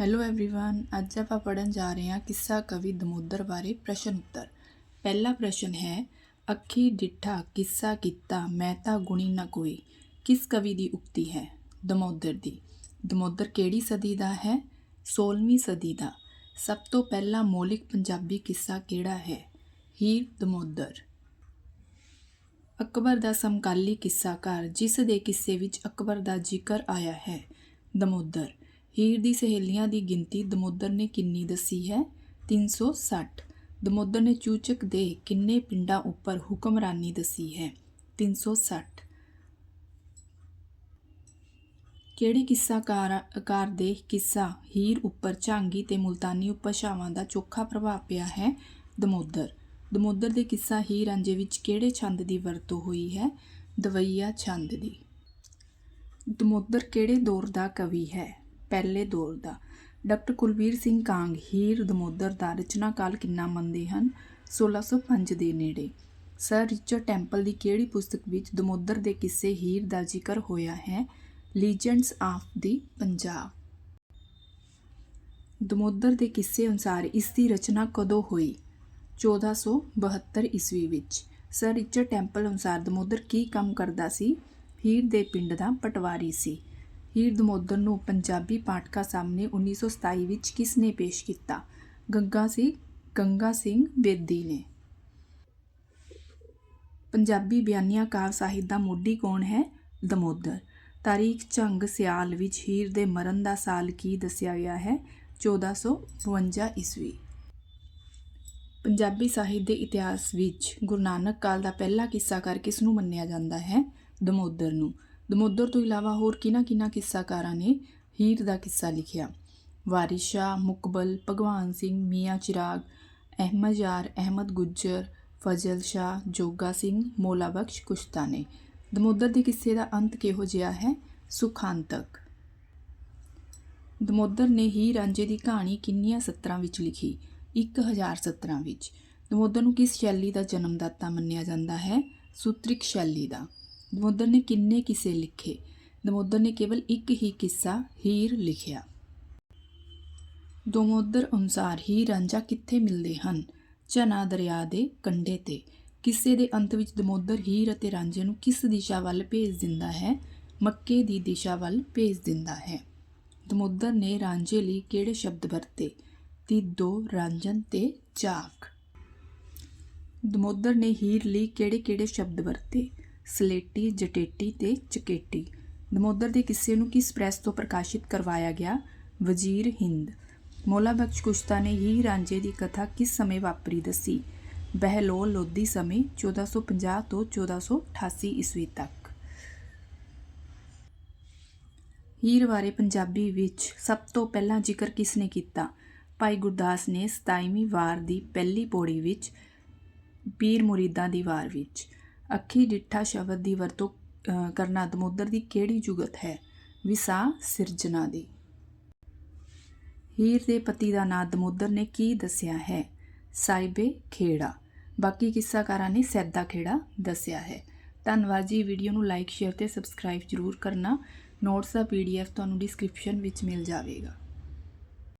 Hello everyone ਅੱਜ ਆਪਾਂ ਪੜਨ ਜਾ ਰਹੇ ਹਾਂ ਕਿੱਸਾ ਕਵੀ ਦਮੋਦਰ ਬਾਰੇ ਪ੍ਰਸ਼ਨ ਉੱਤਰ ਪਹਿਲਾ ਪ੍ਰਸ਼ਨ ਹੈ ਅੱਖੀ ਡਿੱਠਾ ਕਿੱਸਾ ਕੀਤਾ ਮੈਂ ਤਾਂ ਗੁਣੀ ਨਾ ਕੋਈ ਕਿਸ ਕਵੀ ਦੀ ਉਕਤੀ ਹੈ ਦਮੋਦਰ ਦੀ ਦਮੋਦਰ ਕਿਹੜੀ ਸਦੀ ਦਾ ਹੈ 16ਵੀਂ ਸਦੀ ਦਾ ਸਭ ਤੋਂ ਪਹਿਲਾ ਮੌਲਿਕ ਪੰਜਾਬੀ ਕਿੱਸਾ ਕਿਹੜਾ ਹੈ ਹੀਰ ਦਮੋਦਰ ਅਕਬਰ ਦਾ ਸਮਕਾਲੀ ਕਿੱਸਾਕਾਰ ਜਿਸ ਦੇ ਕਿੱਸੇ ਵਿੱਚ ਅਕਬਰ ਦਾ ਜ਼ਿਕਰ ਆਇਆ ਹੈ ਦਮੋਦਰ ਹੀਰ ਦੀ ਸਹੇਲੀਆਂ ਦੀ ਗਿਣਤੀ ਦਮੋਦਰ ਨੇ ਕਿੰਨੀ ਦੱਸੀ ਹੈ? 360 ਦਮੋਦਰ ਨੇ ਚੂਚਕ ਦੇ ਕਿੰਨੇ ਪਿੰਡਾਂ ਉੱਪਰ ਹੁਕਮਰਾਨੀ ਦੱਸੀ ਹੈ? 360 ਕਿਹੜੇ ਕਿੱਸਾਕਾਰ ਆਕਾਰ ਦੇ ਕਿੱਸਾ ਹੀਰ ਉੱਪਰ ਝਾਂਗੀ ਤੇ ਮੁਲਤਾਨੀ ਉਪਭਾਸ਼ਾਵਾਂ ਦਾ ਚੋਖਾ ਪ੍ਰਭਾਵ ਪਿਆ ਹੈ? ਦਮੋਦਰ। ਦਮੋਦਰ ਦੇ ਕਿੱਸਾ ਹੀਰ ਰਾਂਝੇ ਵਿੱਚ ਕਿਹੜੇ ਛੰਦ ਦੀ ਵਰਤੋਂ ਹੋਈ ਹੈ? ਦਵਈਆ ਛੰਦ ਦੀ। ਦਮੋਦਰ ਕਿਹੜੇ ਦੌਰ ਦਾ ਕਵੀ ਹੈ? ਪਹਿਲੇ ਦੌਰ ਦਾ। ਡਾਕਟਰ ਕੁਲਵੀਰ ਸਿੰਘ ਕਾਂਗ ਹੀਰ ਦਮੋਦਰ ਦਾ ਰਚਨਾਕਾਲ ਕਿੰਨਾ ਮੰਨਦੇ ਹਨ? 1605 ਦੇ ਨੇੜੇ। ਸਰ ਰਿਚਰਡ ਟੈਂਪਲ ਦੀ ਕਿਹੜੀ ਪੁਸਤਕ ਵਿੱਚ ਦਮੋਦਰ ਦੇ ਕਿੱਸੇ ਹੀਰ ਦਾ ਜ਼ਿਕਰ ਹੋਇਆ ਹੈ? Legends of the Punjab. Damodar ਦੇ ਕਿੱਸੇ ਅਨੁਸਾਰ ਇਸ ਦੀ ਰਚਨਾ ਕਦੋਂ ਹੋਈ? 1472 ਈਸਵੀ ਵਿੱਚ। ਸਰ ਰਿਚਰਡ ਟੈਂਪਲ ਅਨੁਸਾਰ ਦਮੋਦਰ ਕੀ ਕੰਮ ਕਰਦਾ ਸੀ? ਹੀਰ ਦੇ ਪਿੰਡ ਦਾ ਪਟਵਾਰੀ ਸੀ। ਹੀਰ ਦਮੋਦਰ ਨੂੰ ਪੰਜਾਬੀ ਪਾਠਕਾਂ ਸਾਹਮਣੇ 1927 ਵਿੱਚ ਕਿਸ ਨੇ ਪੇਸ਼ ਕੀਤਾ? ਗੰਗਾ ਸਿੰਘ ਗੰਗਾ ਸਿੰਘ ਬੇਦੀ ਨੇ। ਪੰਜਾਬੀ ਬਿਆਨੀਆ ਕਾਵ ਸਾਹਿਤ ਦਾ ਮੋਢੀ ਕੌਣ ਹੈ? ਦਮੋਦਰ। ਤਾਰੀਖ ਝੰਗ ਸਿਆਲ ਵਿੱਚ ਹੀਰ ਦੇ ਮਰਨ ਦਾ ਸਾਲ ਕੀ ਦੱਸਿਆ ਗਿਆ ਹੈ? 1452 ਈਸਵੀ। ਪੰਜਾਬੀ ਸਾਹਿਤ ਦੇ ਇਤਿਹਾਸ ਵਿੱਚ ਗੁਰੂ ਨਾਨਕ ਕਾਲ ਦਾ ਪਹਿਲਾ ਕਿੱਸਾਕਾਰ ਕਿਸ ਨੂੰ ਮੰਨਿਆ ਜਾਂਦਾ ਹੈ ਦਮੋਦਰ ਨੂੰ। ਦਮੋਦਰ ਤੋਂ ਇਲਾਵਾ ਹੋਰ ਕਿਹਨਾਂ ਕਿਹਨਾਂ ਕਿੱਸਾਕਾਰਾਂ ਨੇ ਹੀਰ ਦਾ ਕਿੱਸਾ ਲਿਖਿਆ? ਵਾਰਿਸ ਮੁਕਬਲ, ਭਗਵਾਨ ਸਿੰਘ, ਮੀਆਂ ਚਿਰਾਗ, ਅਹਿਮਦ ਯਾਰ, ਅਹਿਮਦ ਗੁੱਜਰ, ਫਜ਼ਲ ਸ਼ਾਹ, ਜੋਗਾ ਸਿੰਘ, ਮੌਲਾ ਬਖਸ਼ ਕੁਸ਼ਤਾਨੇ। ਦਮੋਦਰ ਦੇ ਕਿੱਸੇ ਦਾ ਅੰਤ ਕਿਹੋ ਜਿਹਾ ਹੈ? ਸੁਖਾਂਤਕ। ਦਮੋਦਰ ਨੇ ਹੀ ਰਾਂਝੇ ਦੀ ਕਹਾਣੀ ਕਿੰਨੀਆਂ ਸਤਰਾਂ ਵਿੱਚ ਲਿਖੀ? 1000 ਸਤਰਾਂ ਵਿੱਚ। ਦਮੋਦਰ ਨੂੰ ਕਿਸ ਸ਼ੈਲੀ ਦਾ ਜਨਮਦਾਤਾ ਮੰਨਿਆ ਜਾਂਦਾ ਹੈ? ਸੂਤਰਿਕ ਸ਼ੈਲੀ ਦਾ। ਦਮੋਦਰ ਨੇ ਕਿੰਨੇ ਕਿੱਸੇ ਲਿਖੇ? ਦਮੋਦਰ ਨੇ ਕੇਵਲ ਇੱਕ ਹੀ ਕਿੱਸਾ ਹੀਰ ਲਿਖਿਆ। ਦਮੋਦਰ ਅਨੁਸਾਰ ਹੀ ਰਾਂਝਾ ਕਿੱਥੇ ਮਿਲਦੇ ਹਨ? ਚਨਾ ਦਰਿਆ ਦੇ ਕੰਢੇ ਤੇ। ਕਿੱਸੇ ਦੇ ਅੰਤ ਵਿੱਚ ਦਮੋਦਰ ਹੀਰ ਅਤੇ ਰਾਂਝੇ ਨੂੰ ਕਿਸ ਦਿਸ਼ਾ ਵੱਲ ਭੇਜ ਦਿੰਦਾ ਹੈ? ਮੱਕੇ ਦੀ ਦਿਸ਼ਾ ਵੱਲ ਭੇਜ ਦਿੰਦਾ ਹੈ। ਦਮੋਦਰ ਨੇ ਰਾਂਝੇ ਲਈ ਕਿਹੜੇ ਸ਼ਬਦ ਵਰਤੇ? ਤਿੱਦੋ ਰਾਂਝਨ ਤੇ ਚਾਕ। ਦਮੋਦਰ ਨੇ ਹੀਰ ਲਈ ਕਿਹੜੇ-ਕਿਹੜੇ ਸ਼ਬਦ ਵਰਤੇ? ਸਲੇਟੀ, ਜਟੇਟੀ ਤੇ ਚਕੇਟੀ। ਦਮੋਦਰ ਦੇ ਕਿੱਸੇ ਨੂੰ ਕਿਸ ਪ੍ਰੈਸ ਤੋਂ ਪ੍ਰਕਾਸ਼ਿਤ ਕਰਵਾਇਆ ਗਿਆ? ਵਜ਼ੀਰ ਹਿੰਦ। ਮੌਲਾ ਬਖਸ਼ ਕੁਸ਼ਤਾ ਨੇ ਹੀ ਰਾਂਝੇ ਦੀ ਕਥਾ ਕਿਸ ਸਮੇਂ ਵਾਪਰੀ ਦੱਸੀ? ਬਹਿਲੋਲ ਲੋਧੀ ਸਮੇਂ 1450 ਤੋਂ 1488 ਈਸਵੀ ਤੱਕ। ਹੀਰ ਬਾਰੇ ਪੰਜਾਬੀ ਵਿੱਚ ਸਭ ਤੋਂ ਪਹਿਲਾਂ ਜ਼ਿਕਰ ਕਿਸ ਨੇ ਕੀਤਾ? ਭਾਈ ਗੁਰਦਾਸ ਨੇ 27ਵੀਂ ਵਾਰ ਦੀ ਪਹਿਲੀ ਪੌੜੀ ਵਿੱਚ ਪੀਰ ਮੁਰੀਦਾਂ ਦੀ ਵਾਰ ਵਿੱਚ। ਅੱਖੀ ਡਿੱਠਾ ਸ਼ਬਦ ਦੀ ਵਰਤੋਂ ਕਰਨਾ ਦਮੋਦਰ ਦੀ ਕਿਹੜੀ ਜੁਗਤ ਹੈ? ਵਿਸਾ ਸਿਰਜਣਾ ਦੀ। ਹੀਰ ਦੇ ਪਤੀ ਦਾ ਨਾਂ ਦਮੋਦਰ ਨੇ ਕੀ ਦੱਸਿਆ ਹੈ? ਸਾਇਬੇ ਖੇੜਾ। ਬਾਕੀ ਕਿੱਸਾਕਾਰਾਂ ਨੇ ਸੈਦਾ ਖੇੜਾ ਦੱਸਿਆ ਹੈ। ਧੰਨਵਾਦ ਜੀ। ਵੀਡੀਓ ਨੂੰ ਲਾਈਕ, ਸ਼ੇਅਰ ਤੇ ਸਬਸਕ੍ਰਾਈਬ ਜ਼ਰੂਰ ਕਰਨਾ। ਨੋਟਸ ਦਾ ਪੀਡੀਐਫ ਤੁਹਾਨੂੰ ਡਿਸਕ੍ਰਿਪਸ਼ਨ ਵਿੱਚ ਮਿਲ ਜਾਵੇਗਾ।